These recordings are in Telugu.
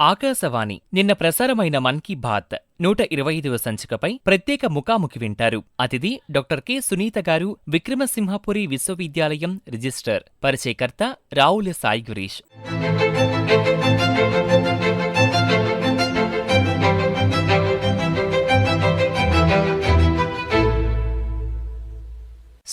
ఆకాశవాణి నిన్న ప్రసారమైన మన్ కీ బాత్ నూట ఇరవై ఐదవ సంచికపై ప్రత్యేక ముఖాముఖి వింటారు. అతిథి డాక్టర్ కె. సునీత గారు విక్రమసింహపురి విశ్వవిద్యాలయం రిజిస్టర్ పరిచయకర్త రావుల సాయి గురీష్.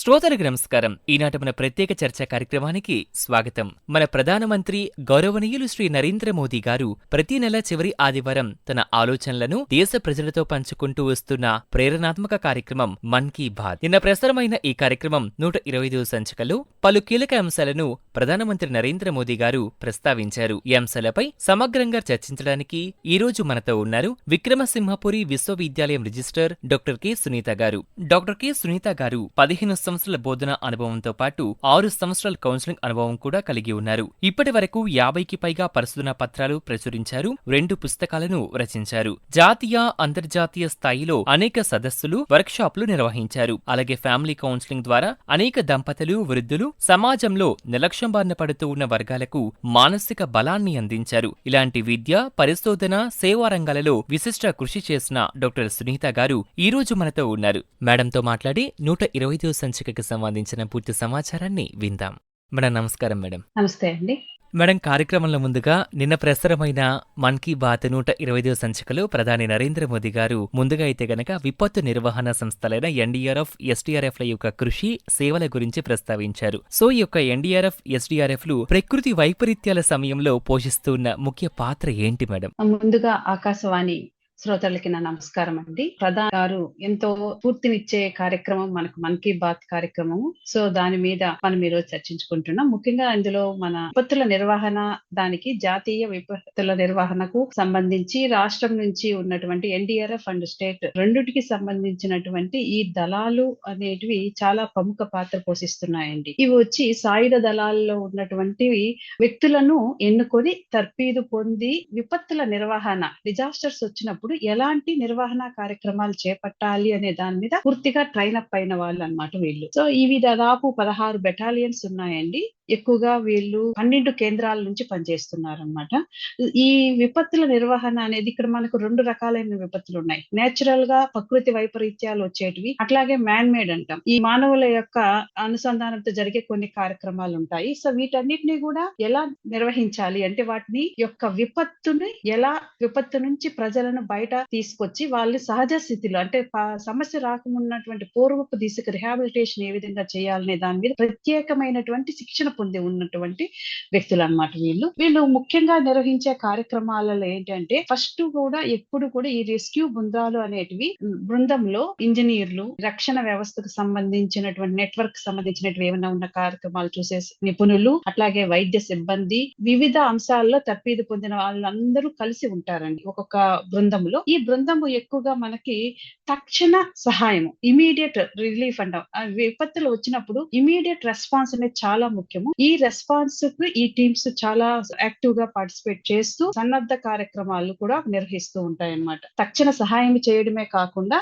శ్రోతలకు నమస్కారం. ఈనాటి మన ప్రత్యేక చర్చా కార్యక్రమానికి స్వాగతం. మన ప్రధానమంత్రి గౌరవనీయులు శ్రీ నరేంద్ర మోదీ గారు ప్రతి నెల చివరి ఆదివారం తన ఆలోచనలను దేశ ప్రజలతో పంచుకుంటూ వస్తున్న ప్రేరణాత్మక కార్యక్రమం మన్ కీ బాత్. నిన్న ప్రసారమైన ఈ కార్యక్రమం నూట ఇరవై ఐదు సంచికలో పలు కీలక అంశాలను ప్రధానమంత్రి నరేంద్ర మోదీ గారు ప్రస్తావించారు. ఈ అంశాలపై సమగ్రంగా చర్చించడానికి ఈ రోజు మనతో ఉన్నారు విక్రమసింహపురి విశ్వవిద్యాలయం రిజిస్టర్ డాక్టర్ కె సునీత గారు. డాక్టర్ కె సునీత గారు పదిహేను సంవత్సరాల బోధన అనుభవంతో పాటు ఆరు సంవత్సరాల కౌన్సిలింగ్ అనుభవం కూడా కలిగి ఉన్నారు. ఇప్పటి వరకు యాభైకి పైగా పరిశోధన పత్రాలు ప్రచురించారు రెండు పుస్తకాలను రచించారు. జాతీయ అంతర్జాతీయ స్థాయిలో అనేక సదస్సులు వర్క్షాప్లు నిర్వహించారు. అలాగే ఫ్యామిలీ కౌన్సిలింగ్ ద్వారా అనేక దంపతులు వృద్ధులు సమాజంలో నిర్లక్ష్యం బారిన పడుతూ ఉన్న వర్గాలకు మానసిక బలాన్ని అందించారు. ఇలాంటి విద్య పరిశోధన సేవా రంగాలలో విశిష్ట కృషి చేసిన డాక్టర్ సునీత గారు ఈ రోజు మనతో ఉన్నారు. మేడంతో మాట్లాడి నూట ఇరవై సంచికకి సంబంధించిన పూర్తి సమాచారాన్ని విందాం. మేడం నమస్కారం మేడం. నమస్తే అండి. మేడం కార్యక్రమంలో ముందుగా నిన్న ప్రసారమైన మన్ కీ బాత్ నూట ఇరవై ఐదు సంచికలో ప్రధాని నరేంద్ర మోదీ గారు ముందుగా అయితే గనక విపత్తు నిర్వహణ సంస్థలైన ఎన్డీఆర్ఎఫ్ ఎస్డీఆర్ఎఫ్ ల యొక్క కృషి సేవల గురించి ప్రస్తావించారు. సో ఈ యొక్క ఎన్డీఆర్ఎఫ్ ఎస్డీఆర్ఎఫ్లు ప్రకృతి వైపరీత్యాల సమయంలో పోషిస్తున్న ముఖ్య పాత్ర ఏంటి మేడం? ముందుగా ఆకాశవాణి శ్రోతలకి నా నమస్కారం అండి ప్రధాన గారు ఎంతో స్ఫూర్తినిచ్చే కార్యక్రమం మనకు మన్ కీ బాత్ కార్యక్రమము. సో దాని మీద మనం ఈరోజు చర్చించుకుంటున్నాం. ముఖ్యంగా ఇందులో మన విపత్తుల నిర్వహణ దానికి జాతీయ విపత్తుల నిర్వహణకు సంబంధించి రాష్ట్రం నుంచి ఉన్నటువంటి ఎన్డీఆర్ఎఫ్ అండ్ స్టేట్ రెండిటికి సంబంధించినటువంటి ఈ దళాలు అనేటివి చాలా ప్రముఖ పాత్ర పోషిస్తున్నాయండి. ఇవి వచ్చి సాయుధ దళాల్లో ఉన్నటువంటి వ్యక్తులను ఎన్నుకొని తర్పీదు పొంది విపత్తుల నిర్వహణ డిజాస్టర్స్ వచ్చినప్పుడు ఎలాంటి నిర్వహణ కార్యక్రమాలు చేపట్టాలి అనే దాని మీద పూర్తిగా ట్రైన్ అప్ అయిన వాళ్ళు. అన్నమాట వీళ్ళు సో ఇవి దాదాపు పదహారు బెటాలియన్స్ ఉన్నాయండి. ఎక్కువగా వీళ్ళు పన్నెండు కేంద్రాల నుంచి పనిచేస్తున్నారు అనమాట ఈ విపత్తుల నిర్వహణ అనేది ఇక్కడ మనకు రెండు రకాలైన విపత్తులు ఉన్నాయి. నేచురల్గా ప్రకృతి వైపరీత్యాలు వచ్చేటివి అట్లాగే మ్యాన్ మేడ్ అంటాం. ఈ మానవుల యొక్క అనుసంధానంతో జరిగే కొన్ని కార్యక్రమాలు ఉంటాయి. సో వీటన్నిటిని కూడా ఎలా నిర్వహించాలి అంటే వాటిని యొక్క విపత్తుని ఎలా విపత్తు నుంచి ప్రజలను బయట తీసుకొచ్చి వాళ్ళు సహజ స్థితిలో అంటే సమస్య రాకమున్నటువంటి పూర్వపు దిశకు రిహాబిలిటేషన్ ఏ విధంగా చేయాలనే దాని మీద ప్రత్యేకమైనటువంటి శిక్షణ పొంది ఉన్నటువంటి వ్యక్తులు అనమాట వీళ్ళు. వీళ్ళు ముఖ్యంగా నిర్వహించే కార్యక్రమాలలో ఏంటంటే ఫస్ట్ కూడా ఎప్పుడు కూడా ఈ రెస్క్యూ బృందాలు అనేటివి బృందంలో ఇంజనీర్లు రక్షణ వ్యవస్థకు సంబంధించినటువంటి నెట్వర్క్ సంబంధించినటువంటి ఏమైనా ఉన్న కార్యక్రమాలు చూసే నిపుణులు అట్లాగే వైద్య సిబ్బంది వివిధ అంశాల్లో తర్పీదు పొందిన వాళ్ళందరూ కలిసి ఉంటారండి ఒక్కొక్క బృందంలో. ఈ బృందము ఎక్కువగా మనకి తక్షణ సహాయం ఇమీడియట్ రిలీఫ్ అంటాం. విపత్తులు వచ్చినప్పుడు ఇమీడియట్ రెస్పాన్స్ అనేది చాలా ముఖ్యం. ముఖ్యము ఈ రెస్పాన్స్కు ఈ టీమ్స్ చాలా యాక్టివ్గా పార్టిసిపేట్ చేస్తూ సన్నద్ధ కార్యక్రమాలు కూడా నిర్వహిస్తూ ఉంటాయి అన్నమాట తక్షణ సహాయం చేయడమే కాకుండా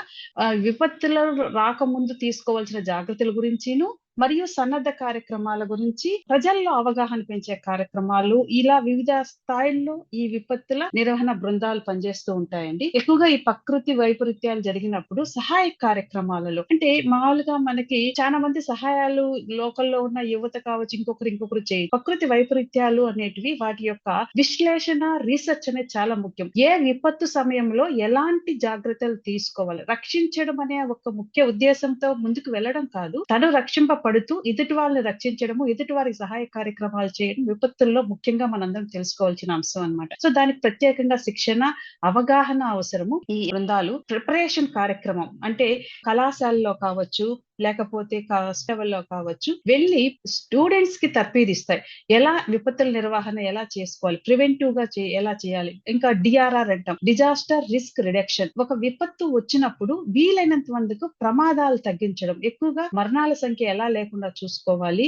విపత్తులు రాకముందు తీసుకోవాల్సిన జాగ్రత్తల గురించిను మరియు సన్నద్ధ కార్యక్రమాల గురించి ప్రజల్లో అవగాహన పెంచే కార్యక్రమాలు ఇలా వివిధ స్థాయిల్లో ఈ విపత్తుల నిర్వహణ బృందాలు పనిచేస్తూ ఉంటాయండి. ఎక్కువగా ఈ ప్రకృతి వైపరీత్యాలు జరిగినప్పుడు సహాయ కార్యక్రమాలలో అంటే మామూలుగా మనకి చాలా మంది సహాయాలు లోకల్లో ఉన్న యువత కావచ్చు ఇంకొకరు ఇంకొకరు చేయి ప్రకృతి వైపరీత్యాలు అనేటివి వాటి యొక్క విశ్లేషణ రీసెర్చ్ అనేది చాలా ముఖ్యం. ఏ విపత్తు సమయంలో ఎలాంటి జాగ్రత్తలు తీసుకోవాలి? రక్షించడం అనే ఒక ముఖ్య ఉద్దేశంతో ముందుకు వెళ్ళడం కాదు. తను రక్షింప పడుతూ ఎదుటి వాళ్ళని రక్షించడము ఎదుటి వారికి సహాయ కార్యక్రమాలు చేయడం విపత్తుల్లో ముఖ్యంగా మనందరం తెలుసుకోవాల్సిన అంశం అనమాట సో దానికి ప్రత్యేకంగా శిక్షణ అవగాహన అవసరము. ఈ బృందాలు ప్రిపరేషన్ కార్యక్రమం అంటే కళాశాలలో కావచ్చు లేకపోతే కాస్టవల్లో కావచ్చు వెళ్ళి స్టూడెంట్స్కి తర్పీదిస్తాయి. ఎలా విపత్తుల నిర్వహణ ఎలా చేసుకోవాలి? ప్రివెంటివ్గా ఎలా చేయాలి? ఇంకా డిఆర్ఆర్ అంటాం. Disaster risk reduction. ఒక విపత్తు వచ్చినప్పుడు వీలైనంత మందికి ప్రమాదాలు తగ్గించడం. ఎక్కువగా మరణాల సంఖ్య ఎలా లేకుండా చూసుకోవాలి?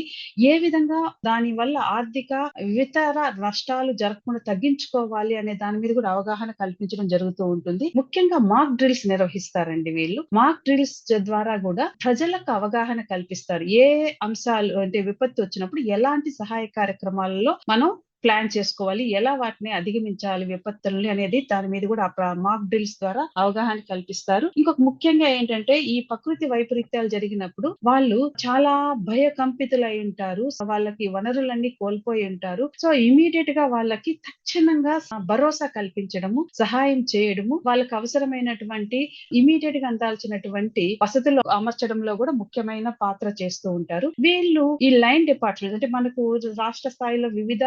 ఏ విధంగా దాని వల్ల ఆర్థిక ఇతర నష్టాలు జరగకుండా తగ్గించుకోవాలి అనే దాని మీద కూడా అవగాహన కల్పించడం జరుగుతూ ఉంటుంది. ముఖ్యంగా మాక్ డ్రిల్స్ నిర్వహిస్తారండి వీళ్ళు. మాక్ డ్రిల్స్ ద్వారా కూడా ప్రజలకు ప్రజలకు అవగాహన కల్పిస్తారు. ఏ అంశాలు అంటే విపత్తు వచ్చినప్పుడు ఎలాంటి సహాయ కార్యక్రమాలలో మనం ప్లాన్ చేసుకోవాలి. ఎలా వాటిని అధిగమించాలి విపత్తుల్ని అనేది దాని మీద కూడా మాక్ డ్రిల్స్ ద్వారా అవగాహన కల్పిస్తారు. ఇంకొక ముఖ్యంగా ఏంటంటే ఈ ప్రకృతి వైపరీత్యాలు జరిగినప్పుడు వాళ్ళు చాలా భయకంపితులై ఉంటారు. వాళ్ళకి వనరులన్నీ కోల్పోయి ఉంటారు. సో ఇమీడియట్గా వాళ్ళకి తక్షణంగా భరోసా కల్పించడము సహాయం చేయడము వాళ్ళకి అవసరమైనటువంటి ఇమీడియట్గా అందాల్సినటువంటి వసతులు అమర్చడంలో కూడా ముఖ్యమైన పాత్ర చేస్తూ ఉంటారు. వీళ్ళు ఈ లైన్ డిపార్ట్మెంట్ అంటే మనకు రాష్ట్ర స్థాయిలో వివిధ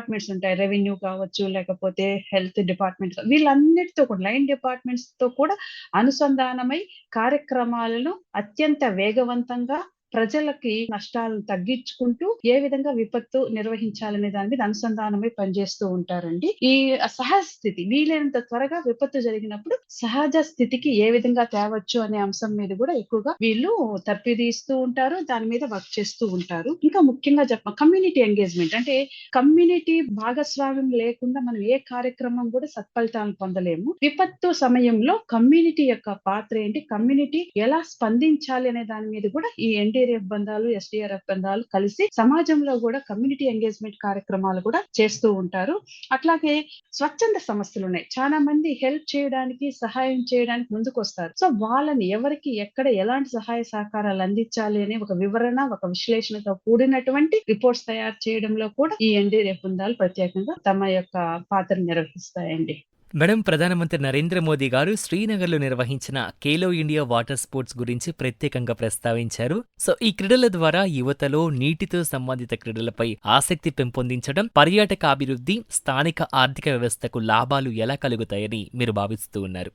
డిపార్ట్మెంట్స్ ఉంటాయి. రెవెన్యూ కావచ్చు లేకపోతే హెల్త్ డిపార్ట్మెంట్స్. వీళ్ళన్నిటితో కూడా లైన్ డిపార్ట్మెంట్స్తో కూడా అనుసంధానమై కార్యక్రమాలను అత్యంత వేగవంతంగా ప్రజలకి నష్టాలను తగ్గించుకుంటూ ఏ విధంగా విపత్తు నిర్వహించాలనే దాని మీద అనుసంధానమై పనిచేస్తూ ఉంటారండి. ఈ సహజ స్థితి వీలైనంత త్వరగా విపత్తు జరిగినప్పుడు సహజ స్థితికి ఏ విధంగా తేవచ్చు అనే అంశం మీద కూడా ఎక్కువగా వీళ్ళు తర్పిదీస్తూ ఉంటారు దాని మీద వర్క్ చేస్తూ ఉంటారు. ఇంకా ముఖ్యంగా చెప్ప కమ్యూనిటీ ఎంగేజ్మెంట్ అంటే కమ్యూనిటీ భాగస్వామ్యం లేకుండా మనం ఏ కార్యక్రమం కూడా సత్ఫలితాలను పొందలేము. విపత్తు సమయంలో కమ్యూనిటీ యొక్క పాత్ర ఏంటి కమ్యూనిటీ ఎలా స్పందించాలి అనే దాని మీద కూడా ఈ ఎన్డీఆర్ఎఫ్ బంధాలు ఎస్డిఆర్ఎఫ్ బంధాలు కలిసి సమాజంలో కూడా కమ్యూనిటీ ఎంగేజ్మెంట్ కార్యక్రమాలు కూడా చేస్తూ ఉంటారు. అట్లాగే స్వచ్ఛంద సంస్థలు ఉన్నాయి. చాలా మంది హెల్ప్ చేయడానికి సహాయం చేయడానికి ముందుకు వస్తారు సో వాళ్ళని ఎవరికి ఎక్కడ ఎలాంటి సహాయ సహకారాలు అందించాలి అనే ఒక వివరణ ఒక విశ్లేషణతో కూడినటువంటి రిపోర్ట్స్ తయారు చేయడంలో కూడా ఈ ఎన్డీఆర్ఎఫ్ బృందాలు ప్రత్యేకంగా తమ యొక్క పాత్ర నిర్వహిస్తాయండి. మేడం ప్రధానమంత్రి నరేంద్ర మోదీ గారు శ్రీనగర్లో నిర్వహించిన ఖేలో ఇండియా వాటర్ స్పోర్ట్స్ గురించి ప్రత్యేకంగా ప్రస్తావించారు. సో ఈ క్రీడల ద్వారా యువతలో నీటితో సంబంధిత క్రీడలపై ఆసక్తి పెంపొందించడం పర్యాటక అభివృద్ధి స్థానిక ఆర్థిక వ్యవస్థకు లాభాలు ఎలా కలుగుతాయని మీరు భావిస్తూ ఉన్నారు.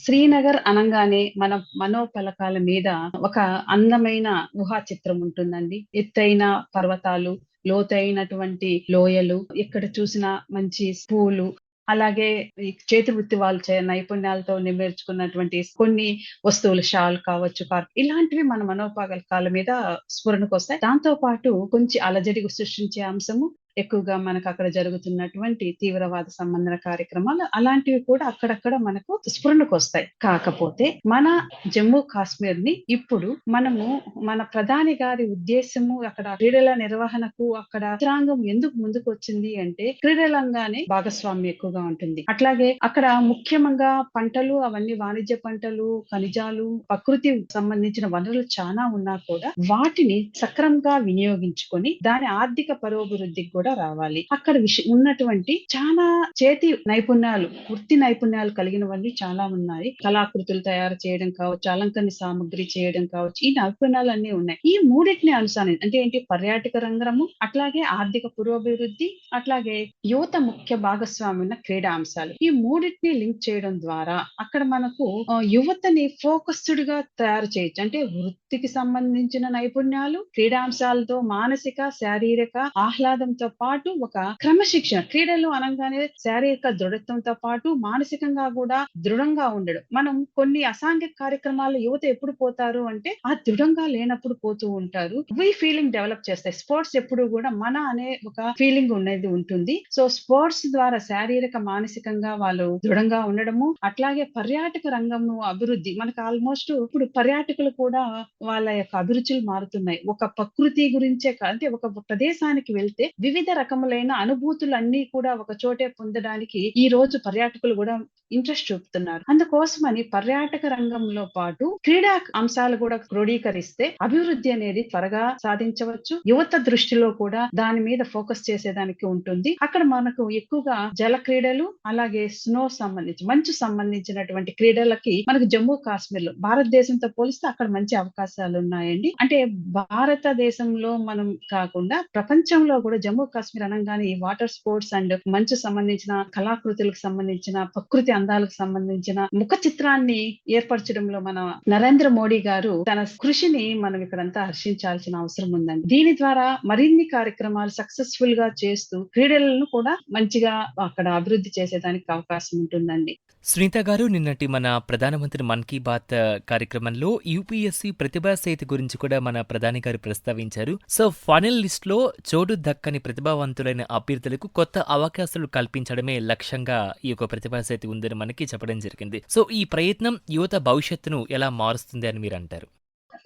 శ్రీనగర్ అనగానే మన మనోపలకాల మీద ఒక అందమైన ఊహా చిత్రం ఉంటుందండి. ఎత్తైన పర్వతాలు లోతైనటువంటి లోయలు ఎక్కడ చూసినా మంచి పూలు అలాగే ఈ చేతి వృత్తి వాళ్ళు చే నైపుణ్యాలతో నెరవేర్చుకున్నటువంటి కొన్ని వస్తువులు షాల్ కావచ్చు కార్క్ ఇలాంటివి మన మనోపాగలకాల మీద స్ఫురణకు వస్తాయి. దాంతో పాటు కొంచెం అలజడి సృష్టించే అంశము ఎక్కువగా మనకు అక్కడ జరుగుతున్నటువంటి తీవ్రవాద సంబంధన కార్యక్రమాలు అలాంటివి కూడా అక్కడక్కడ మనకు స్ఫురణకు వస్తాయి కాకపోతే మన జమ్మూ కాశ్మీర్ని ఇప్పుడు మనము మన ప్రధాని గారి ఉద్దేశము అక్కడ క్రీడల నిర్వహణకు అక్కడ యంత్రాంగం ఎందుకు ముందుకు వచ్చింది అంటే క్రీడలంగానే భాగస్వామ్యం ఎక్కువగా ఉంటుంది. అట్లాగే అక్కడ ముఖ్యంగా పంటలు అవన్నీ వాణిజ్య పంటలు ఖనిజాలు ప్రకృతి సంబంధించిన వనరులు చాలా ఉన్నా కూడా వాటిని సక్రమంగా వినియోగించుకొని దాని ఆర్థిక పరోభివృద్ధికి కూడా రావాలి. అక్కడ విష ఉన్నటువంటి చాలా చేతి నైపుణ్యాలు వృత్తి నైపుణ్యాలు కలిగినవన్నీ చాలా ఉన్నాయి. కళాకృతులు తయారు చేయడం కావచ్చు అలంకరణ సామగ్రి చేయడం కావచ్చు ఈ నైపుణ్యాలు అన్ని ఉన్నాయి. ఈ మూడింటిని అనుసారం అంటే ఏంటి? పర్యాటక రంగము అట్లాగే ఆర్థిక పురోభివృద్ధి అట్లాగే యువత ముఖ్య భాగస్వామి ఉన్న క్రీడా అంశాలు. ఈ మూడింటిని లింక్ చేయడం ద్వారా అక్కడ మనకు యువతని ఫోకస్డ్గా తయారు చేయొచ్చు. అంటే వృత్తికి సంబంధించిన నైపుణ్యాలు క్రీడాంశాలతో మానసిక శారీరక ఆహ్లాదంతో పాటు ఒక క్రమశిక్షణ క్రీడలు అనగానే శారీరక దృఢత్వంతో పాటు మానసికంగా కూడా దృఢంగా ఉండడం. మనం కొన్ని అసాంఘిక కార్యక్రమాలు యువత ఎప్పుడు పోతారు అంటే ఆ దృఢంగా లేనప్పుడు పోతూ ఉంటారు. వీ ఫీలింగ్ డెవలప్ చేస్తాయి. స్పోర్ట్స్ ఎప్పుడు కూడా మన అనే ఒక ఫీలింగ్ అనేది ఉంటుంది. సో స్పోర్ట్స్ ద్వారా శారీరక మానసికంగా వాళ్ళు దృఢంగా ఉండడము అట్లాగే పర్యాటక రంగము అభివృద్ధి. మనకు ఆల్మోస్ట్ ఇప్పుడు పర్యాటకులు కూడా వాళ్ళ యొక్క అభిరుచులు మారుతున్నాయి. ఒక ప్రకృతి గురించే అంటే ఒక ప్రదేశానికి వెళ్తే వివిధ వివిధ రకములైన అనుభూతులు అన్ని కూడా ఒక చోటే పొందడానికి ఈ రోజు పర్యాటకులు కూడా ఇంట్రెస్ట్ చూపుతున్నారు. అందుకోసమని పర్యాటక రంగంలో పాటు క్రీడా అంశాలు కూడా క్రోడీకరిస్తే అభివృద్ధి అనేది త్వరగా సాధించవచ్చు. యువత దృష్టిలో కూడా దాని మీద ఫోకస్ చేసేదానికి ఉంటుంది. అక్కడ మనకు ఎక్కువగా జల క్రీడలు అలాగే స్నో సంబంధించి మంచు సంబంధించినటువంటి క్రీడలకి మనకు జమ్మూ కాశ్మీర్లో భారతదేశంతో పోలిస్తే అక్కడ మంచి అవకాశాలు ఉన్నాయండి అంటే భారతదేశంలో మనం కాకుండా ప్రపంచంలో కూడా జమ్మూ కాశ్మీర్ అనగానే ఈ వాటర్ స్పోర్ట్స్ అండ్ మంచు సంబంధించిన కళాకృతులకు సంబంధించిన ప్రకృతి అందాలకు సంబంధించిన ముఖ చిత్రాన్ని ఏర్పరచడంలో మన నరేంద్ర మోడీ గారు తన కృషిని మనం ఇక్కడంతా హర్షించాల్సిన అవసరం ఉందండి. దీని ద్వారా మరిన్ని కార్యక్రమాలు సక్సెస్ఫుల్గా చేస్తూ క్రీడలను కూడా మంచిగా అక్కడ అభివృద్ధి చేసేదానికి అవకాశం ఉంటుందండి. శ్రీత గారు నిన్నటి మన ప్రధానమంత్రి మన్ కీ బాత్ కార్యక్రమంలో యూపీఎస్సీ ప్రతిభా సేతు గురించి కూడా మన ప్రధాని గారు ప్రస్తావించారు. సో ఫైనల్ లిస్ట్లో చోటు దక్కని ప్రతిభావంతులైన అభ్యర్థులకు కొత్త అవకాశాలు కల్పించడమే లక్ష్యంగా ఈ యొక్క ప్రతిభా సేతు ఉందని మనకి చెప్పడం జరిగింది. సో ఈ ప్రయత్నం యువత భవిష్యత్తును ఎలా మారుస్తుంది అని మీరు అంటారు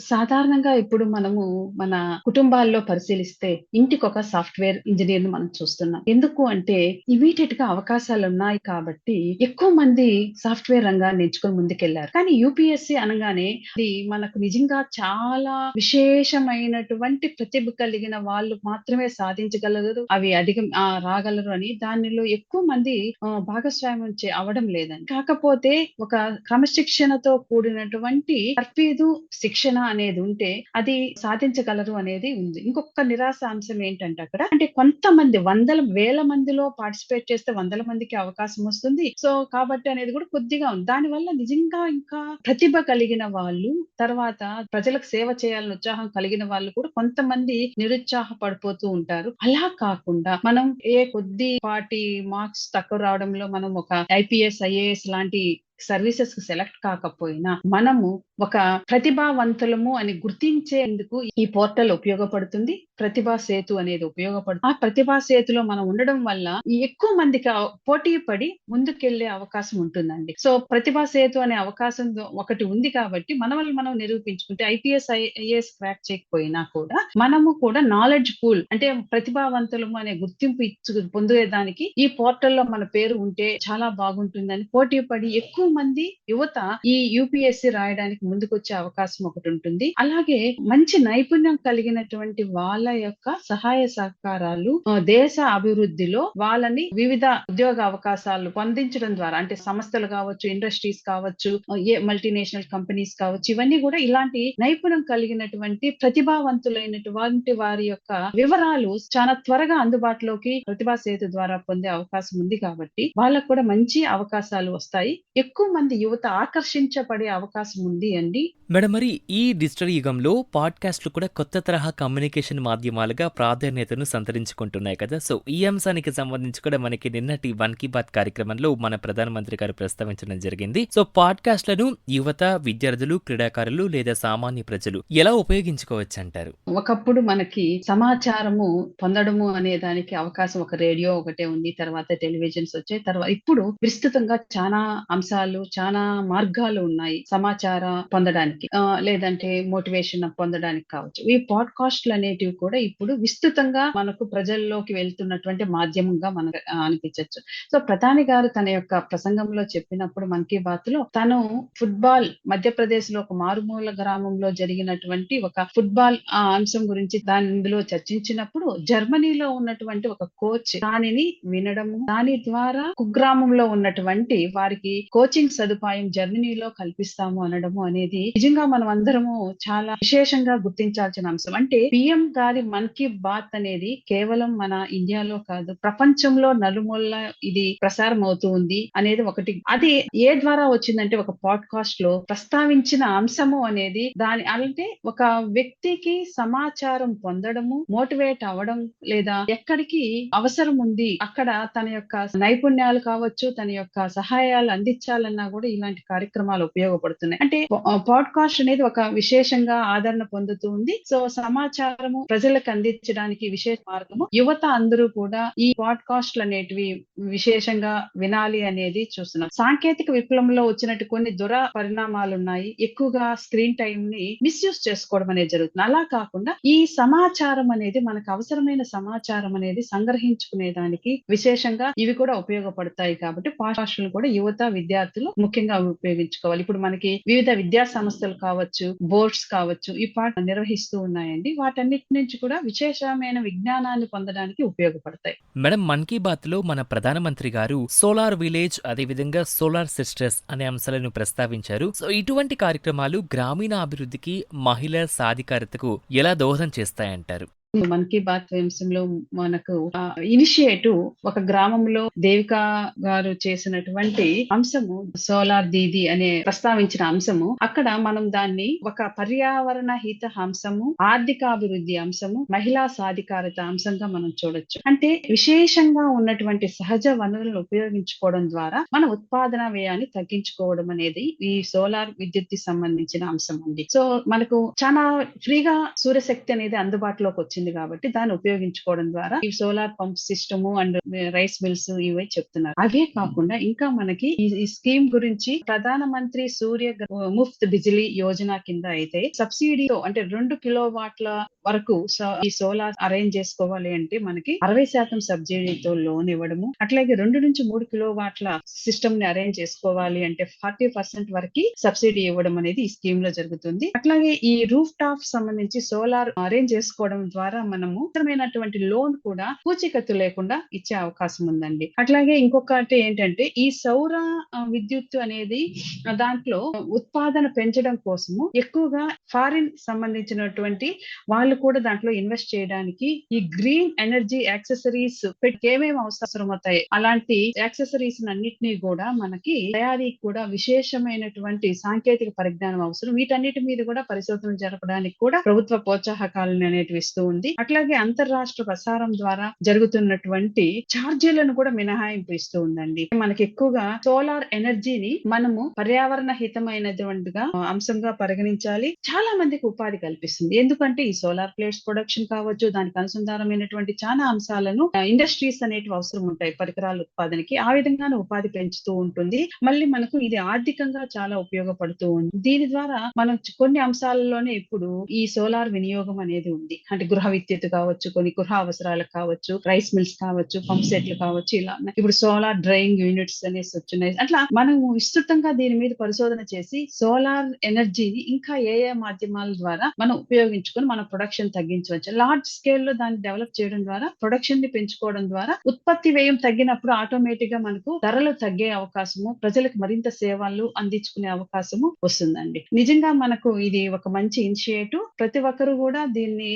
సాధారణంగా ఇప్పుడు మనము మన కుటుంబాల్లో పరిశీలిస్తే ఇంటికి ఒక సాఫ్ట్‌వేర్ ఇంజినీర్‌ని మనం చూస్తున్నాం. ఎందుకు అంటే ఇమ్మీడియేట్‌గా అవకాశాలు ఉన్నాయి కాబట్టి ఎక్కువ మంది సాఫ్ట్‌వేర్ రంగాన్ని ఎంచుకొని ముందుకెళ్ళారు. కానీ యూపీఎస్సీ అనగానే అది మనకు నిజంగా చాలా విశేషమైనటువంటి ప్రతిభ కలిగిన వాళ్ళు మాత్రమే సాధించగలరు. అవి అధికం రాగలరు అని దానిలో ఎక్కువ మంది భాగస్వామ్యం చే అవడం లేదని కాకపోతే ఒక క్రమశిక్షణతో కూడినటువంటి తర్ఫీదు, శిక్షణ అనేది ఉంటే అది సాధించగలరు అనేది ఉంది. ఇంకొక నిరాశ అంశం ఏంటంటే అక్కడ అంటే కొంతమంది వందల, వేల మందిలో పార్టిసిపేట్ చేస్తే వందల మందికి అవకాశం వస్తుంది. సో, కాబట్టి అనేది కూడా కొద్దిగా ఉంది. దానివల్ల నిజంగా ఇంకా ప్రతిభ కలిగిన వాళ్ళు, తర్వాత ప్రజలకు సేవ చేయాలని ఉత్సాహం కలిగిన వాళ్ళు కూడా కొంతమంది నిరుత్సాహ పడిపోతూ ఉంటారు. అలా కాకుండా మనం ఏ కొద్ది పాటి మార్క్స్ తక్కువ రావడంలో మనం ఒక ఐపీఎస్, ఐఏఎస్ లాంటి సర్వీసెస్ సెలెక్ట్ కాకపోయినా మనము ఒక ప్రతిభావంతులము అని గుర్తించేందుకు ఈ పోర్టల్ ఉపయోగపడుతుంది. ప్రతిభా సేతు అనేది ఉపయోగపడుతుంది. ఆ ప్రతిభా సేతులో మనం ఉండడం వల్ల ఎక్కువ మందికి పోటీ పడి ముందుకెళ్ళే అవకాశం ఉంటుందండి. సో, ప్రతిభా సేతు అనే అవకాశం ఒకటి ఉంది కాబట్టి మన వల్ల మనం నిరూపించుకుంటే ఐపీఎస్, ఐఏఎస్ క్రాక్ చేయకపోయినా కూడా మనము కూడా నాలెడ్జ్ పూల్ అంటే ప్రతిభావంతులము అనే గుర్తింపు ఇచ్చు పొందేదానికి ఈ పోర్టల్‌లో మన పేరు ఉంటే చాలా బాగుంటుందని పోటీ పడి ఎక్కువ మంది యువత ఈ యూపీఎస్‌సి రాయడానికి ముందుకొచ్చే అవకాశం ఒకటి ఉంటుంది అలాగే మంచి నైపుణ్యం కలిగినటువంటి వాళ్ళ యొక్క సహాయ సహకారాలు దేశ అభివృద్ధిలో వాళ్ళని వివిధ ఉద్యోగ అవకాశాలు పొందించడం ద్వారా అంటే సంస్థలు కావచ్చు, ఇండస్ట్రీస్ కావచ్చు, ఏ మల్టీనేషనల్ కంపెనీస్ కావచ్చు, ఇవన్నీ కూడా ఇలాంటి నైపుణ్యం కలిగినటువంటి ప్రతిభావంతులైనటువంటి వారి యొక్క వివరాలు చాలా త్వరగా అందుబాటులోకి ప్రతిభా సేతు ద్వారా పొందే అవకాశం ఉంది కాబట్టి వాళ్ళకు కూడా మంచి అవకాశాలు వస్తాయి. ఎక్కువ మంది యువత ఆకర్షించబడే అవకాశం ఉంది అండి. మేడం మరి ఈ డిజిటల్ యుగంలో పాడ్‌కాస్ట్‌లు కూడా కొత్త తరహా కమ్యూనికేషన్ మాధ్యమాలుగా ప్రాధాన్యతను సంతరించుకుంటున్నాయి కదా! సో, ఈ అంశానికి సంబంధించి కూడా మనకి నిన్నటి 'మన్ కీ బాత్' కార్యక్రమంలో మన ప్రధానమంత్రి గారు ప్రస్తావించడం జరిగింది. సో, పాడ్‌కాస్ట్‌లను యువత, విద్యార్థులు, క్రీడాకారులు లేదా సామాన్య ప్రజలు ఎలా ఉపయోగించుకోవచ్చంటారు? ఒకప్పుడు మనకి సమాచారము పొందడము అనే దానికి అవకాశం ఒక రేడియో ఒకటే ఉంది. తర్వాత టెలివిజన్స్ వచ్చాయి. తర్వా ఇప్పుడు విస్తృతంగా చానా అంశాలు, చాలా మార్గాలు ఉన్నాయి సమాచార పొందడానికి. లేదంటే మోటివేషన్ పొందడానికి కావచ్చు. ఈ పాడ్‌కాస్ట్‌లు అనేటివి కూడా ఇప్పుడు విస్తృతంగా మనకు ప్రజల్లోకి వెళ్తున్నటువంటి మాధ్యమంగా మనకు అనిపించవచ్చు సో, ప్రధాని గారు తన యొక్క ప్రసంగంలో చెప్పినప్పుడు 'మన్ కీ బాత్‌లో' తను ఫుట్‌బాల్ మధ్యప్రదేశ్లో ఒక మారుమూల గ్రామంలో జరిగినటువంటి ఒక ఫుట్‌బాల్ ఆ అంశం గురించి దాని ఇందులో చర్చించినప్పుడు జర్మనీలో ఉన్నటువంటి ఒక కోచ్ దానిని వినడము, దాని ద్వారా కుగ్రామంలో ఉన్నటువంటి వారికి కోచ్ కోచింగ్ సదుపాయం జర్మనీలో కల్పిస్తాము అనడము అనేది నిజంగా మనం అందరము చాలా విశేషంగా గుర్తించాల్సిన అంశం. అంటే పిఎం గారి 'మన్ కీ బాత్' అనేది కేవలం మన ఇండియాలో కాదు ప్రపంచంలో నలుమూల ఇది ప్రసారం అవుతూ ఉంది అనేది ఒకటి. అది ఏ ద్వారా వచ్చిందంటే ఒక పాడ్‌కాస్ట్‌లో ప్రస్తావించిన అంశము అనేది దాని అంటే ఒక వ్యక్తికి సమాచారం పొందడము, మోటివేట్ అవ్వడం లేదా ఎక్కడికి అవసరం ఉంది అక్కడ తన యొక్క నైపుణ్యాలు కావచ్చు, తన యొక్క సహాయాలు అందించాలి అందించాలన్నా కూడా ఇలాంటి కార్యక్రమాలు ఉపయోగపడుతున్నాయి. అంటే పాడ్‌కాస్ట్ అనేది ఒక విశేషంగా ఆదరణ పొందుతూ ఉంది. సో, సమాచారము ప్రజలకు అందించడానికి విశేష మార్గము యువత అందరూ కూడా ఈ పాడ్‌కాస్ట్‌లు అనేటివి విశేషంగా వినాలి అనేది చూస్తున్నాం. సాంకేతిక విప్లవంలో వచ్చినట్టు కొన్ని దుర పరిణామాలున్నాయి. ఎక్కువగా స్క్రీన్ టైం ని మిస్‌యూజ్ చేసుకోవడం అనేది జరుగుతుంది. అలా కాకుండా ఈ సమాచారం అనేది మనకు అవసరమైన సమాచారం అనేది సంగ్రహించుకునే దానికి విశేషంగా ఇవి కూడా ఉపయోగపడతాయి కాబట్టి పాడ్కాస్ట్లు కూడా యువత, విద్యార్థులు ముఖ్యంగా అవి ఉపయోగించుకోవాలి. ఇప్పుడు మనకి వివిధ విద్యా సంస్థలు కావచ్చు, బోర్డ్స్ కావచ్చు ఈ పాట నిర్వహిస్తూ ఉన్నాయండి. వాటన్నిటి నుంచి కూడా విశేషమైన విజ్ఞానాన్ని పొందడానికి ఉపయోగపడతాయి. మేడం 'మన్ కీ బాత్లో మన ప్రధానమంత్రి గారు సోలార్ విలేజ్ అదేవిధంగా సోలార్ సిస్టర్స్ అనే అంశాలను ప్రస్తావించారు. సో, ఇటువంటి కార్యక్రమాలు గ్రామీణ అభివృద్ధికి, మహిళా సాధికారతకు ఎలా దోహదం చేస్తాయంటారు? 'మన్ కీ బాత్' అంశంలో మనకు ఇనిషియేటివ్ ఒక గ్రామంలో దేవిక గారు చేసినటువంటి అంశము సోలార్ దీదీ అనే ప్రస్తావించిన అంశము అక్కడ మనం దాన్ని ఒక పర్యావరణ హిత అంశము, ఆర్థికాభివృద్ధి అంశము, మహిళా సాధికారత అంశంగా మనం చూడొచ్చు. అంటే విశేషంగా ఉన్నటువంటి సహజ వనరులను ఉపయోగించుకోవడం ద్వారా మన ఉత్పాదన వ్యయాన్ని తగ్గించుకోవడం అనేది ఈ సోలార్ విద్యుత్ సంబంధించిన అంశం అండి. సో, మనకు చాలా ఫ్రీగా సూర్యశక్తి అనేది అందుబాటులోకి వచ్చింది వచ్చింది కాబట్టి దాన్ని ఉపయోగించుకోవడం ద్వారా ఈ solar pump system and rice mills ఇవే చెప్తున్నారు. అవే కాకుండా ఇంకా మనకి ఈ స్కీమ్ గురించి ప్రధాన మంత్రి సూర్య గ- ముఫ్త్ బిజిలీ యోజన కింద అయితే సబ్సిడీతో అంటే రెండు కిలో వాట్ల వరకు ఈ సోలార్ అరేంజ్ చేసుకోవాలి అంటే మనకి అరవై శాతం సబ్సిడీతో లోన్ ఇవ్వడము అట్లాగే రెండు నుంచి మూడు కిలో వాట్ల సిస్టమ్ని అరేంజ్ చేసుకోవాలి అంటే ఫార్టీ పర్సెంట్ వరకు సబ్సిడీ ఇవ్వడం అనేది ఈ స్కీమ్లో జరుగుతుంది. అట్లాగే ఈ రూఫ్ టాప్ సంబంధించి సోలార్ అరేంజ్ చేసుకోవడం ద్వారా మనము అవసరమైనటువంటి లోన్ కూడా పూచీకత్తు లేకుండా ఇచ్చే అవకాశం ఉందండి. అట్లాగే ఇంకొకటి ఏంటంటే ఈ సౌర విద్యుత్ అనేది దాంట్లో ఉత్పాదన పెంచడం కోసము ఎక్కువగా ఫారిన్ సంబంధించినటువంటి వాళ్ళు కూడా దాంట్లో ఇన్వెస్ట్ చేయడానికి ఈ గ్రీన్ ఎనర్జీ యాక్సెసరీస్ ఏమేమి అవసరం అవుతాయి అలాంటి యాక్సెసరీస్ అన్నిటినీ కూడా మనకి తయారీకి కూడా విశేషమైనటువంటి సాంకేతిక పరిజ్ఞానం అవసరం. వీటన్నిటి మీద కూడా పరిశోధన జరపడానికి కూడా ప్రభుత్వ ప్రోత్సాహకాలను అనేటివి ఇస్తూ ఉంది అట్లాగే అంతర్రాష్ట్ర ప్రసారం ద్వారా జరుగుతున్నటువంటి ఛార్జీలను కూడా మినహాయింపు ఇస్తూ ఉందండి. మనకి ఎక్కువగా సోలార్ ఎనర్జీని మనము పర్యావరణ హితమైనటువంటిగా అంశంగా పరిగణించాలి. చాలా మందికి ఉపాధి కల్పిస్తుంది. ఎందుకంటే ఈ సోలార్ ప్లేట్స్ ప్రొడక్షన్ కావచ్చు దానికి అనుసంధానమైనటువంటి చాలా అంశాలను ఇండస్ట్రీస్ అనేటివి అవసరం ఉంటాయి పరికరాల ఉత్పాదనకి. ఆ విధంగానే ఉపాధి పెంచుతూ ఉంటుంది. మళ్ళీ మనకు ఇది ఆర్థికంగా చాలా ఉపయోగపడుతూ ఉంది. దీని ద్వారా మనం కొన్ని అంశాలలోనే ఇప్పుడు ఈ సోలార్ వినియోగం అనేది ఉంది. అంటే గృహ విద్యుత్ కావచ్చు కొన్ని గృహ అవసరాలకు కావచ్చు రైస్ మిల్స్ కావచ్చు పంప్ సెట్లు కావచ్చు ఇలా ఉన్నాయి. ఇప్పుడు సోలార్ డ్రైయింగ్ యూనిట్స్ అనేసి వచ్చినాయి. అట్లా మనం విస్తృతంగా దీని మీద పరిశోధన చేసి సోలార్ ఎనర్జీని ఇంకా ఏ ఏ మాధ్యమాల ద్వారా మనం ఉపయోగించుకొని మన ప్రొడక్షన్ తగ్గించవచ్చు. లార్జ్ స్కేల్లో దాన్ని డెవలప్ చేయడం ద్వారా ప్రొడక్షన్ని పెంచుకోవడం ద్వారా ఉత్పత్తి వ్యయం తగ్గినప్పుడు ఆటోమేటిక్గా మనకు ధరలు తగ్గే అవకాశము ప్రజలకు మరింత సేవలు అందించుకునే అవకాశము వస్తుందండి. నిజంగా మనకు ఇది ఒక మంచి ఇనిషియేటివ్. ప్రతి ఒక్కరు కూడా దీన్ని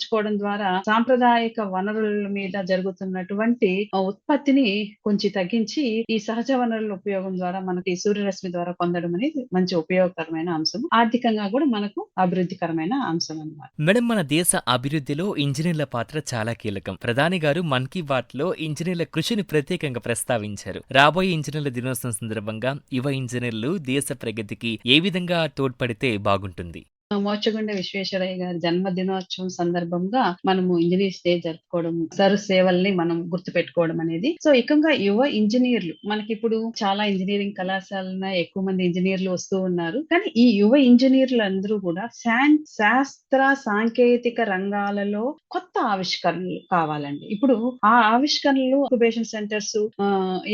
ఉపయోగించుకోవడం ద్వారా సాంప్రదాయక వనరుల మీద జరుగుతున్నటువంటి ఆ, ఉత్పత్తిని కొంచెం తగ్గించి ఈ సహజ వనరుల ఉపయోగం ద్వారా మనకి సూర్యరశ్మి ద్వారా పొందడం అనేది మంచి ఉపయోగకరమైన అంశం. ఆర్థికంగా కూడా మనకు అభివృద్ధికరమైన అంశం అన్నమాట. మేడం మన దేశ అభివృద్ధిలో ఇంజనీర్ల పాత్ర చాలా కీలకం. ప్రధాని గారు మన్ కీ బాత్లో ఇంజనీర్ల కృషిని ప్రత్యేకంగా ప్రస్తావించారు. రాబోయే ఇంజనీర్ల దినోత్సవం సందర్భంగా యువ ఇంజనీర్లు దేశ ప్రగతికి ఏ విధంగా తోడ్పడితే బాగుంటుంది? మోచగుండ విశ్వేశ్వరయ్య గారి జన్మదినోత్సవం సందర్భంగా మనము ఇంజనీర్స్ డే జరుపుకోవడం సరు సేవల్ని మనం గుర్తు పెట్టుకోవడం అనేది. సో ఇకంగా యువ ఇంజనీర్లు మనకి ఇప్పుడు చాలా ఇంజనీరింగ్ కళాశాలన ఎక్కువ మంది ఇంజనీర్లు వస్తూ ఉన్నారు. కానీ ఈ యువ ఇంజనీర్లు అందరూ కూడా శాన్ శాస్త్ర సాంకేతిక రంగాలలో కొత్త ఆవిష్కరణలు కావాలండి. ఇప్పుడు ఆ ఆవిష్కరణలు ఇంక్యుబేషన్ సెంటర్స్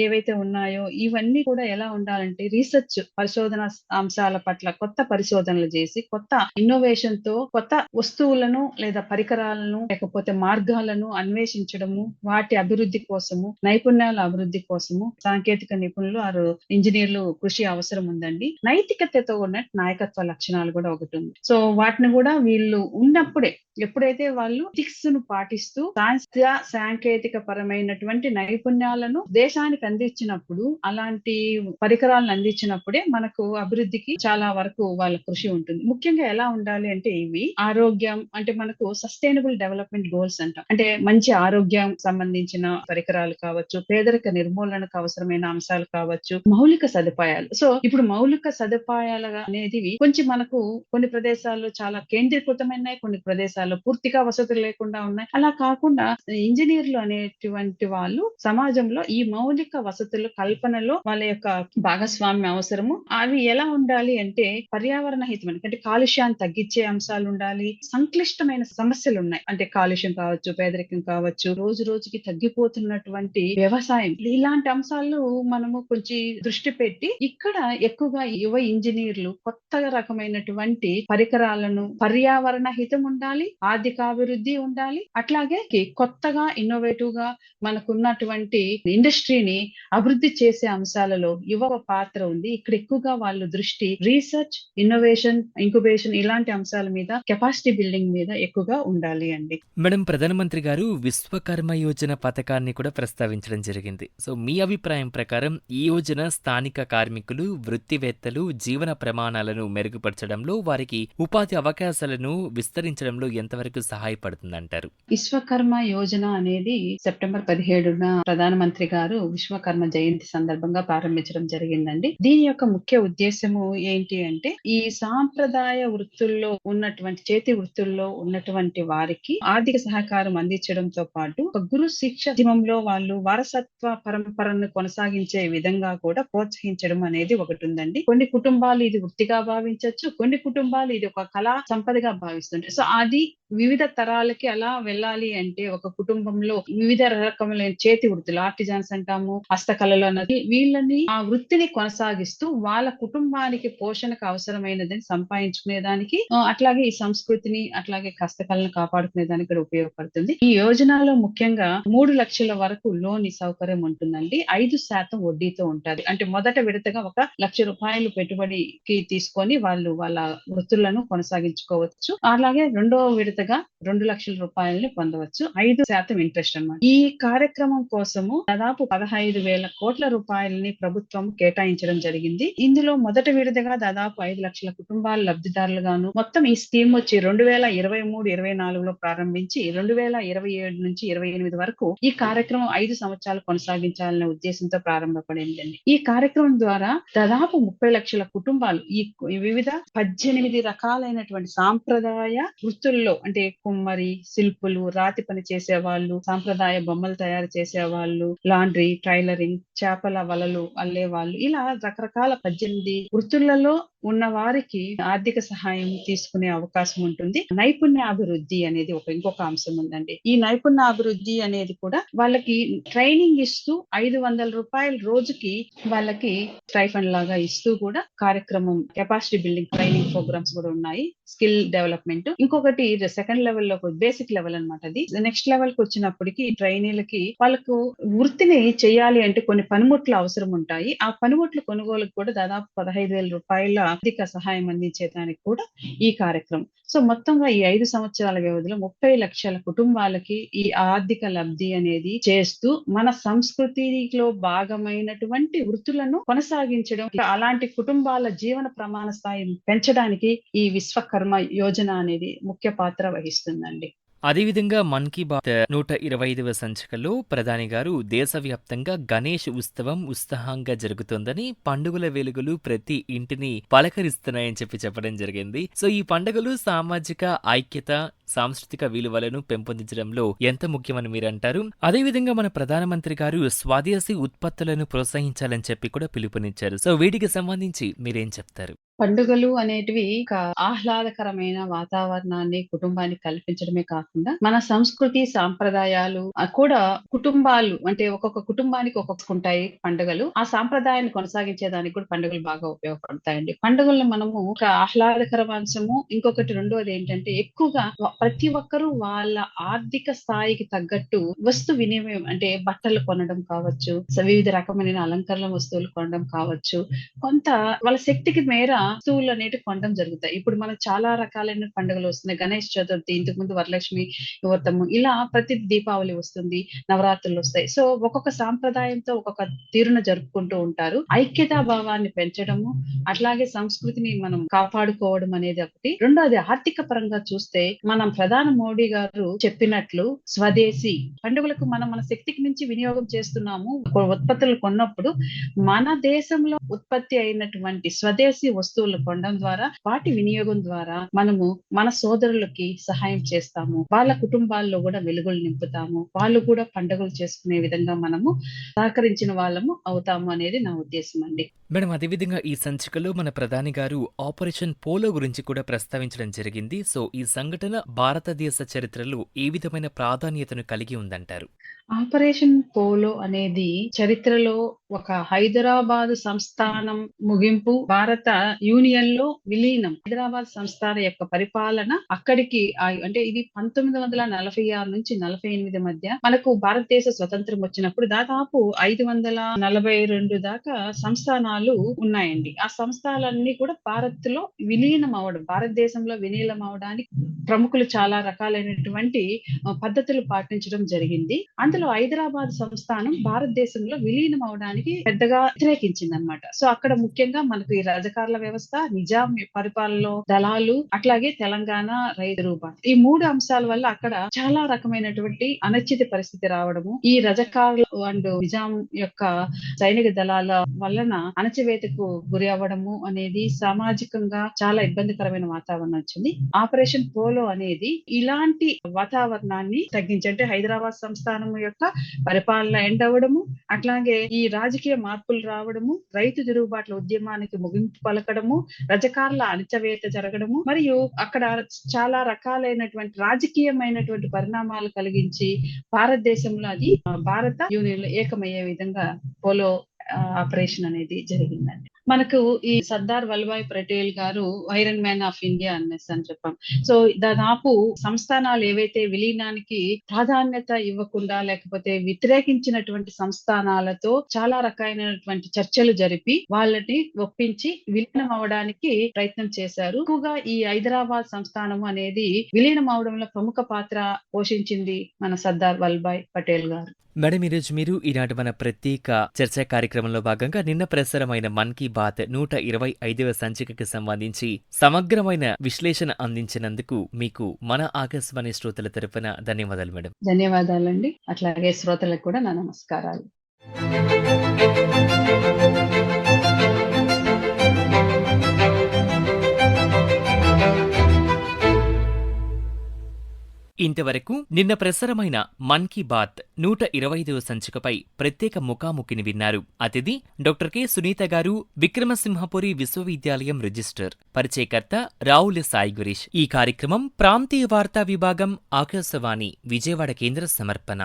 ఏవైతే ఉన్నాయో ఇవన్నీ కూడా ఎలా ఉండాలంటే రీసెర్చ్ పరిశోధన అంశాల పట్ల కొత్త పరిశోధనలు చేసి కొత్త ఇన్నోవేషన్తో కొత్త వస్తువులను లేదా పరికరాలను లేకపోతే మార్గాలను అన్వేషించడము వాటి అభివృద్ధి కోసము నైపుణ్యాల అభివృద్ధి కోసము సాంకేతిక నిపుణులు ఆరు ఇంజనీర్లు కృషి అవసరం ఉందండి. నైతికతతో ఉన్న నాయకత్వ లక్షణాలు కూడా ఒకటి ఉంది. సో వాటిని కూడా వీళ్ళు ఉన్నప్పుడే ఎప్పుడైతే వాళ్ళు టిక్స్ను పాటిస్తూ సాంకేతిక పరమైనటువంటి నైపుణ్యాలను దేశానికి అందించినప్పుడు అలాంటి పరికరాలను అందించినప్పుడే మనకు అభివృద్ధికి చాలా వరకు వాళ్ళ కృషి ఉంటుంది. ముఖ్యంగా ఎలా ఉండాలి అంటే ఇవి ఆరోగ్యం అంటే మనకు సస్టైనబుల్ డెవలప్మెంట్ గోల్స్ అంటాం. అంటే మంచి ఆరోగ్యం సంబంధించిన పరికరాలు కావచ్చు పేదరిక నిర్మూలనకు అవసరమైన అంశాలు కావచ్చు మౌలిక సదుపాయాలు. సో ఇప్పుడు మౌలిక సదుపాయాలు అనేది కొంచెం మనకు కొన్ని ప్రదేశాల్లో చాలా కేంద్రీకృతమైనాయి కొన్ని ప్రదేశాల్లో పూర్తిగా వసతులు లేకుండా ఉన్నాయి. అలా కాకుండా ఇంజనీర్లు అనేటువంటి వాళ్ళు సమాజంలో ఈ మౌలిక వసతుల కల్పనలో వాళ్ళ యొక్క భాగస్వామ్యం అవసరము అవి ఎలా ఉండాలి అంటే పర్యావరణ హితమైన అంటే కాలుష్యాన్ని తగ్గించే అంశాలు ఉండాలి సంక్లిష్టమైన సమస్యలు ఉన్నాయి అంటే కాలుష్యం కావచ్చు పేదరికం కావచ్చు రోజు రోజుకి తగ్గిపోతున్నటువంటి వ్యవసాయం. ఇలాంటి అంశాలు మనము కొంచెం దృష్టి పెట్టి ఇక్కడ ఎక్కువగా యువ ఇంజనీర్లు కొత్త రకమైనటువంటి పరికరాలను పర్యావరణ హితం ఉండాలి ఆర్థికాభివృద్ధి ఉండాలి. అట్లాగే కొత్తగా ఇన్నోవేటివ్గా మనకున్నటువంటి ఇండస్ట్రీని అభివృద్ధి చేసే అంశాలలో యువ పాత్ర ఉంది. ఇక్కడ ఎక్కువగా వాళ్ళు దృష్టి రీసెర్చ్ ఇన్నోవేషన్ ఇంక్యుబేషన్ ఇలాంటి అంశాల మీద కెపాసిటీ బిల్డింగ్ మీద ఎక్కువగా ఉండాలి అండి. మేడం ప్రధానమంత్రి గారు విశ్వకర్మ యోజన పథకాన్ని కూడా ప్రస్తావించడం జరిగింది. సో మీ అభిప్రాయం ప్రకారం ఈ యోజన స్థానిక కార్మికులు వృత్తివేత్తలు జీవన ప్రమాణాలను మెరుగుపరచడంలో వారికి ఉపాధి అవకాశాలను విస్తరించడంలో ఎంతవరకు సహాయపడుతుందంటారు? విశ్వకర్మ యోజన అనేది సెప్టెంబర్ పదిహేడున ప్రధానమంత్రి గారు విశ్వకర్మ జయంతి సందర్భంగా ప్రారంభించడం జరిగిందండి. దీని యొక్క ముఖ్య ఉద్దేశము ఏంటి అంటే ఈ సాంప్రదాయ వృత్తుల్లో ఉన్నటువంటి చేతి వృత్తుల్లో ఉన్నటువంటి వారికి ఆర్థిక సహకారం అందించడంతో పాటు ఒక గురు శిక్ష ఉద్యమంలో వాళ్ళు వారసత్వ పరంపరను కొనసాగించే విధంగా కూడా ప్రోత్సహించడం అనేది ఒకటి ఉందండి. కొన్ని కుటుంబాలు ఇది వృత్తిగా భావించవచ్చు కొన్ని కుటుంబాలు ఇది ఒక కళా సంపదగా భావిస్తుంటాయి. సో అది వివిధ తరాలకి అలా వెళ్ళాలి అంటే ఒక కుటుంబంలో వివిధ రకములైన చేతి వృత్తులు ఆర్టిజాన్స్ అంటాము హస్తకళలు అన్నది వీళ్ళని ఆ వృత్తిని కొనసాగిస్తూ వాళ్ళ కుటుంబానికి పోషణకు అవసరమైనదని సంపాదించుకునే దానికి అట్లాగే ఈ సంస్కృతిని అట్లాగే హస్తకళను కాపాడుకునే దానికి కూడా ఉపయోగపడుతుంది. ఈ యోజనలో ముఖ్యంగా మూడు లక్షల వరకు లోన్ సౌకర్యం ఉంటుందండి. ఐదు శాతం వడ్డీతో ఉంటుంది. అంటే మొదట విడతగా ఒక లక్ష రూపాయలు పెట్టుబడికి తీసుకొని వాళ్ళు వాళ్ళ వృత్తులను కొనసాగించుకోవచ్చు. అలాగే రెండో విడతగా రెండు లక్షల రూపాయలని పొందవచ్చు. ఐదు శాతం ఇంట్రెస్ట్ అన్నమాట. ఈ కార్యక్రమం కోసము దాదాపు పదహైదు వేల కోట్ల రూపాయలని ప్రభుత్వం కేటాయించడం జరిగింది. ఇందులో మొదటి విడతగా దాదాపు ఐదు లక్షల కుటుంబాలు లబ్ధిదారులుగాను మొత్తం ఈ స్కీమ్ వచ్చి రెండు వేల ఇరవై మూడు ఇరవై నాలుగులో ప్రారంభించి రెండు వేల ఇరవై ఏడు నుంచి ఇరవై ఎనిమిది వరకు ఈ కార్యక్రమం ఐదు సంవత్సరాలు కొనసాగించాలనే ఉద్దేశంతో ప్రారంభపడిందండి. ఈ కార్యక్రమం ద్వారా దాదాపు ముప్పై లక్షల కుటుంబాలు ఈ వివిధ పద్దెనిమిది రకాలైనటువంటి సాంప్రదాయ వృత్తుల్లో అంటే కుమ్మరి శిల్పులు రాతి పని చేసే వాళ్ళు సాంప్రదాయ బొమ్మలు తయారు చేసే వాళ్ళు లాండ్రీ టైలరింగ్ చేపల వలలు అల్లేవాళ్ళు. ఇలా రకరకాల పద్దెనిమిది వృత్తులలో ఉన్న వారికి ఆర్థిక సహాయం తీసుకునే అవకాశం ఉంటుంది. నైపుణ్య అభివృద్ధి అనేది ఒక ఇంకొక అంశం ఉందండి. ఈ నైపుణ్య అభివృద్ధి అనేది కూడా వాళ్ళకి ట్రైనింగ్ ఇస్తూ ఐదు వందల రూపాయల రోజుకి వాళ్ళకి స్టైఫండ్ లాగా ఇస్తూ కూడా కార్యక్రమం కెపాసిటీ బిల్డింగ్ ట్రైనింగ్ ప్రోగ్రామ్స్ కూడా ఉన్నాయి. Skill development. ఇంకొకటి సెకండ్ లెవెల్లో బేసిక్ లెవెల్ అనమాట అది. నెక్స్ట్ లెవెల్కి వచ్చినప్పటికి ట్రైనీలకి వాళ్ళకు వృత్తిని చేయాలి అంటే కొన్ని పనిముట్లు అవసరం ఉంటాయి. ఆ పనిముట్లు కొనుగోలుకు కూడా దాదాపు పదహైదు వేల రూపాయల ఆర్థిక సహాయం అందించేదానికి కూడా ఈ కార్యక్రమం. సో మొత్తంగా ఈ ఐదు సంవత్సరాల వ్యవధిలో ముప్పై లక్షల కుటుంబాలకి ఈ ఆర్థిక లబ్ధి అనేది చేస్తూ మన సంస్కృతిలో భాగమైనటువంటి వృత్తులను కొనసాగించడం అలాంటి కుటుంబాల జీవన ప్రమాణ స్థాయిని పెంచడానికి ఈ విశ్వకర్మ యోజన అనేది ముఖ్య పాత్ర వహిస్తుందండి. అదేవిధంగా మన్ కీ బాత్ నూట ఇరవై ఐదవ సంచికలో ప్రధాని గారు దేశవ్యాప్తంగా గణేష్ ఉత్సవం ఉత్సాహంగా జరుగుతోందని పండుగల వెలుగులు ప్రతి ఇంటిని పలకరిస్తున్నాయని చెప్పి చెప్పడం జరిగింది. సో ఈ పండుగలు సామాజిక ఐక్యత సాంస్కృతిక విలువలను పెంపొందించడంలో ఎంత ముఖ్యమని మీరు అంటారు అదేవిధంగా మన ప్రధానమంత్రి గారు స్వదేశీ ఉత్పత్తులను ప్రోత్సహించాలని చెప్పి కూడా పిలుపునిచ్చారు. సో వీటికి సంబంధించి మీరేం చెప్తారు? పండుగలు అనేటివి ఒక ఆహ్లాదకరమైన వాతావరణాన్ని కుటుంబానికి కల్పించడమే కాకుండా మన సంస్కృతి సాంప్రదాయాలు కూడా కుటుంబాలు అంటే ఒక్కొక్క కుటుంబానికి ఒక్కొక్క ఉంటాయి పండుగలు. ఆ సాంప్రదాయాన్ని కొనసాగించేదానికి కూడా పండుగలు బాగా ఉపయోగపడతాయండి. పండుగలను మనము ఒక ఆహ్లాదకర అంశము. ఇంకొకటి రెండోది ఏంటంటే ఎక్కువగా ప్రతి ఒక్కరూ వాళ్ళ ఆర్థిక స్థాయికి తగ్గట్టు వస్తు వినిమయం అంటే బట్టలు కొనడం కావచ్చు వివిధ రకమైన అలంకరణ వస్తువులు కొనడం కావచ్చు కొంత వాళ్ళ శక్తికి మేర వస్తువులు అనేవి కొనడం జరుగుతాయి. ఇప్పుడు మనం చాలా రకాలైన పండుగలు వస్తున్నాయి. గణేష్ చతుర్థి ఇంతకు ముందు వరలక్ష్మి వ్రతము ఇలా ప్రతి దీపావళి వస్తుంది నవరాత్రులు వస్తాయి. సో ఒక్కొక్క సాంప్రదాయంతో ఒక్కొక్క తీరున జరుపుకుంటూ ఉంటారు. ఐక్యతా భావాన్ని పెంచడము అట్లాగే సంస్కృతిని మనం కాపాడుకోవడం అనేది ఒకటి. రెండోది ఆర్థిక పరంగా చూస్తే మనం ప్రధాని మోడీ గారు చెప్పినట్లు స్వదేశీ పండుగలకు మనం మన శక్తికి మించి వినియోగం చేస్తున్నాము. ఉత్పత్తులు కొన్నప్పుడు మన దేశంలో ఉత్పత్తి అయినటువంటి స్వదేశీ వస్తువులు కొనడం ద్వారా వాటి వినియోగం ద్వారా మనము మన సోదరులకి సహాయం చేస్తాము. వాళ్ళ కుటుంబాల్లో కూడా వెలుగులు నింపుతాము. వాళ్ళు కూడా పండుగలు చేసుకునే విధంగా మనము సహకరించిన వాళ్ళము అవుతాము అనేది నా ఉద్దేశం అండి. మేడం అదేవిధంగా ఈ సంచికలో మన ప్రధాని గారు ఆపరేషన్ పోలో గురించి కూడా ప్రస్తావించడం జరిగింది. సో ఈ సంఘటన భారతదేశ చరిత్రలో ఏ విధమైన ప్రాధాన్యతను కలిగి ఉందంటారు? ఆపరేషన్ పోలో అనేది చరిత్రలో ఒక హైదరాబాద్ సంస్థానం ముగింపు భారత యూనియన్లో విలీనం. హైదరాబాద్ సంస్థాన యొక్క పరిపాలన అక్కడికి అంటే ఇది పంతొమ్మిది వందల నలభై ఆరు నుంచి నలభై ఎనిమిది మధ్య మనకు భారతదేశ స్వతంత్రం వచ్చినప్పుడు దాదాపు ఐదు వందల నలభై రెండు దాకా సంస్థానాలు ఉన్నాయండి. ఆ సంస్థానాలన్నీ కూడా భారత్లో విలీనం అవడం భారతదేశంలో విలీనం అవడానికి ప్రముఖులు చాలా రకాలైనటువంటి పద్ధతులు పాటించడం జరిగింది. అందులో హైదరాబాద్ సంస్థానం భారతదేశంలో విలీనం అవడానికి పెద్దగా వ్యతిరేకించింది అనమాట సో అక్కడ ముఖ్యంగా మనకు ఈ రజకారుల వ్యవస్థ నిజాం పరిపాలనలో దళాలు అట్లాగే తెలంగాణ రైతు రూపాయలు ఈ మూడు అంశాల వల్ల అక్కడ చాలా రకమైనటువంటి అనిశ్చిత పరిస్థితి రావడము ఈ రజకారులు అండ్ నిజాం యొక్క సైనిక దళాల వలన అణచివేతకు గురి అవ్వడము అనేది సామాజికంగా చాలా ఇబ్బందికరమైన వాతావరణం వచ్చింది. ఆపరేషన్ పోలో అనేది ఇలాంటి వాతావరణాన్ని తగ్గించి అంటే హైదరాబాద్ సంస్థానం యొక్క పరిపాలన ఎండ్ అవ్వడము అట్లాగే ఈ రాజకీయ మార్పులు రావడము రైతు తిరుగుబాట్ల ఉద్యమానికి ముగింపు పలకడము రజకార్ల అణచవేత జరగడము మరియు అక్కడ చాలా రకాలైనటువంటి రాజకీయమైనటువంటి పరిణామాలు కలిగించి భారతదేశంలో అది భారత యూనియన్ ఏకమయ్యే విధంగా పోలో ఆపరేషన్ అనేది జరిగిందండి. మనకు ఈ సర్దార్ వల్లభాయ్ పటేల్ గారు ఐరన్ మ్యాన్ ఆఫ్ ఇండియా అనేసి అని చెప్పాం. సో దాదాపు సంస్థానాలు ఏవైతే విలీనానికి ప్రాధాన్యత ఇవ్వకుండా లేకపోతే వ్యతిరేకించినటువంటి సంస్థానాలతో చాలా రకాలైనటువంటి చర్చలు జరిపి వాళ్ళని ఒప్పించి విలీనం అవడానికి ప్రయత్నం చేశారు. ఎక్కువగా ఈ హైదరాబాద్ సంస్థానం అనేది విలీనం అవడంలో ప్రముఖ పాత్ర పోషించింది మన సర్దార్ వల్లభాయ్ పటేల్ గారు. మేడం ఈరోజు మీరు ఈనాటి మన ప్రత్యేక చర్చా కార్యక్రమంలో భాగంగా నిన్న ప్రసారమైన మన్ కీ బాత్ నూట ఇరవై ఐదవ సంచికకి సంబంధించి సమగ్రమైన విశ్లేషణ అందించినందుకు మీకు మన ఆకాశవాణి శ్రోతల తరపున ధన్యవాదాలు మేడం. ధన్యవాదాలండి. అట్లాగే శ్రోతలకు కూడా నా నమస్కారాలు. ఇంతవరకు నిన్న ప్రసారమైన మన్ కీ బాత్ నూట ఇరవై ఐదవ సంచికపై ప్రత్యేక ముఖాముఖిని విన్నారు. అతిథి డాక్టర్ కె. సునీత గారు విక్రమసింహపురి విశ్వవిద్యాలయం రిజిస్టర్ పరిచయకర్త రావుల సాయి గురీష్. ఈ కార్యక్రమం ప్రాంతీయ వార్తా విభాగం ఆకాశవాణి విజయవాడ కేంద్ర సమర్పణ.